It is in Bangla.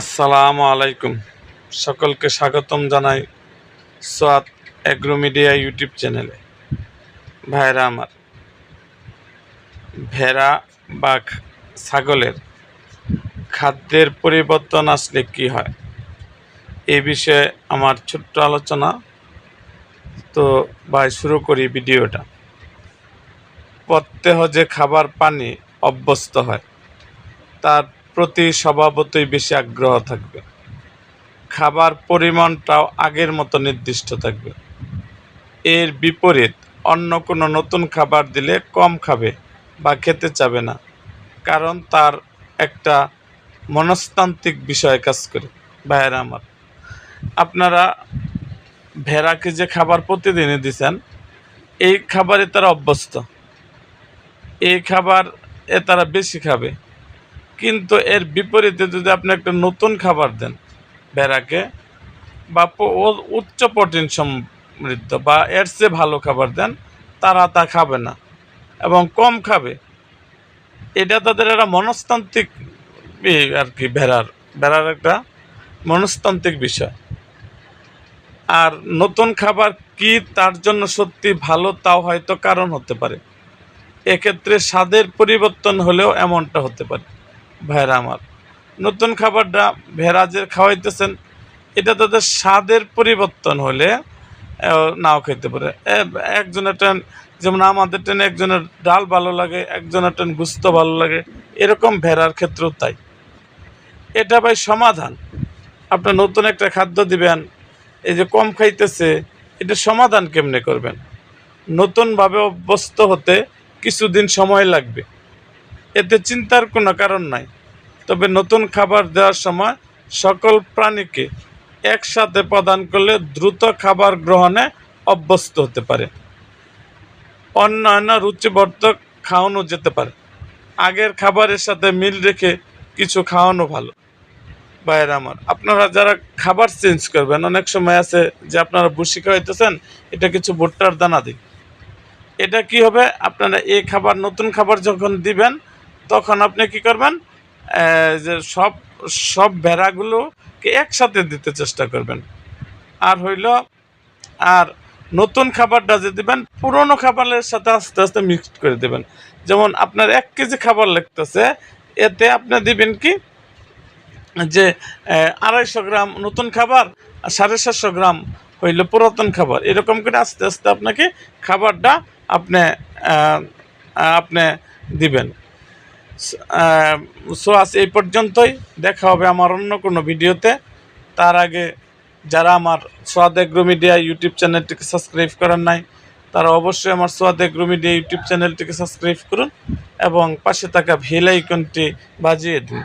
আসসালামু আলাইকুম। সকলকে স্বাগতম জানাই সোয়াত অ্যাগ্রো মিডিয়া ইউটিউব চ্যানেলে। ভাইরা আমার, ভেড়া বা ছাগলের খাদ্যের পরিবর্তন আসলে কি হয়? এ বিষয়ে আমার ছোট্ট আলোচনা। তো ভাই, শুরু করি ভিডিওটা। প্রত্যেহ যে খাবার পানি অভ্যস্ত হয়, তার প্রতি স্বভাবতই বেশি আগ্রহ থাকবে। খাবার পরিমাণটাও আগের মতো নির্দিষ্ট থাকবে। এর বিপরীত, অন্য কোনো নতুন খাবার দিলে কম খাবে বা খেতে চাবে না, কারণ তার একটা মনস্তান্ত্রিক বিষয় কাজ করে। ভাইয়েরা আমার, আপনারা ভেড়াকে যে খাবার প্রতিদিনই দিচ্ছেন, এই খাবারে তারা অভ্যস্ত। এই খাবার এ তারা বেশি খাবে। কিন্তু এর বিপরীতে যদি আপনি একটা নতুন খাবার দেন, ভেড়াকে, বা উচ্চ প্রোটিন সমৃদ্ধ, বা এর চেয়ে ভালো খাবার দেন, তারা তা খাবে না এবং কম খাবে। এটা তাদের একটা মনস্তান্ত্রিক আর কি ভেড়ার ভেড়ার একটা মনস্তান্ত্রিক বিষয়। আর নতুন খাবার কি তার জন্য সত্যি ভালো তাও হয়তো কারণ হতে পারে। এক্ষেত্রে স্বাদের পরিবর্তন হলেও এমনটা হতে পারে। ভেড়া আমার। নতুন খাবারটা ভেড়া যে খাওয়াইতেছেন, এটা তাদের স্বাদের পরিবর্তন হলে নাও খেতে পারে। একজনের ট্রেন যেমন আমাদের ট্রেনে একজনের ডাল ভালো লাগে, একজনের ট্রেন গুস্ত ভালো লাগে, এরকম ভেড়ার ক্ষেত্রেও তাই। এটা ভাই সমাধান। আপনার নতুন একটা খাদ্য দিবেন, এই যে কম খাইতেছে, এটা সমাধান কেমনে করবেন? নতুনভাবে অভ্যস্ত হতে কিছুদিন সময় লাগবে। এতে চিন্তার কোনো কারণ নাই। তবে নতুন খাবার দেওয়ার সময় সকল প্রাণীকে একসাথে প্রদান করলে দ্রুত খাবার গ্রহণে অভ্যস্ত হতে পারে। অন্যান্য রুচিবর্ধক খাওয়ানো যেতে পারে। আগের খাবারের সাথে মিল রেখে কিছু খাওয়ানো ভালো। বাইরে আমার, আপনারা যারা খাবার চেঞ্জ করবেন, অনেক সময় আছে যে আপনারা বুসি খাওয়াইতেছেন, এটা কিছু ভুট্টার দানা দিন। এটা কি হবে? আপনারা এই খাবার, নতুন খাবার যখন দিবেন তখন আপনি কি করবেন? যে সব সব ভেড়াগুলোকে একসাথে দিতে চেষ্টা করবেন। আর হইল, আর নতুন খাবারটা যে দিবেন, পুরনো খাবারের সাথে আস্তে আস্তে মিক্সড করে দেবেন। যেমন আপনার এক কেজি খাবার লাগতেছে, এতে আপনি দিবেন কি? যে আড়াইশো গ্রাম নতুন খাবার, আর সাড়ে সাতশো গ্রাম হইল পুরাতন খাবার। এরকম করে আস্তে আস্তে আপনাকে খাবারটা আপনি আপনি দিবেন। সো আজ এই পর্যন্তই। দেখা হবে আমার অন্য কোনো ভিডিওতে। তার আগে যারা আমার সোয়াদ এগ্রো মিডিয়া ইউটিউব চ্যানেলটিকে সাবস্ক্রাইব করেন নাই, তারা অবশ্যই আমার সোয়াদ এগ্রো মিডিয়া ইউটিউব চ্যানেলটিকে সাবস্ক্রাইব করুন এবং পাশে থাকা ভেল আইকনটি বাজিয়ে দিন।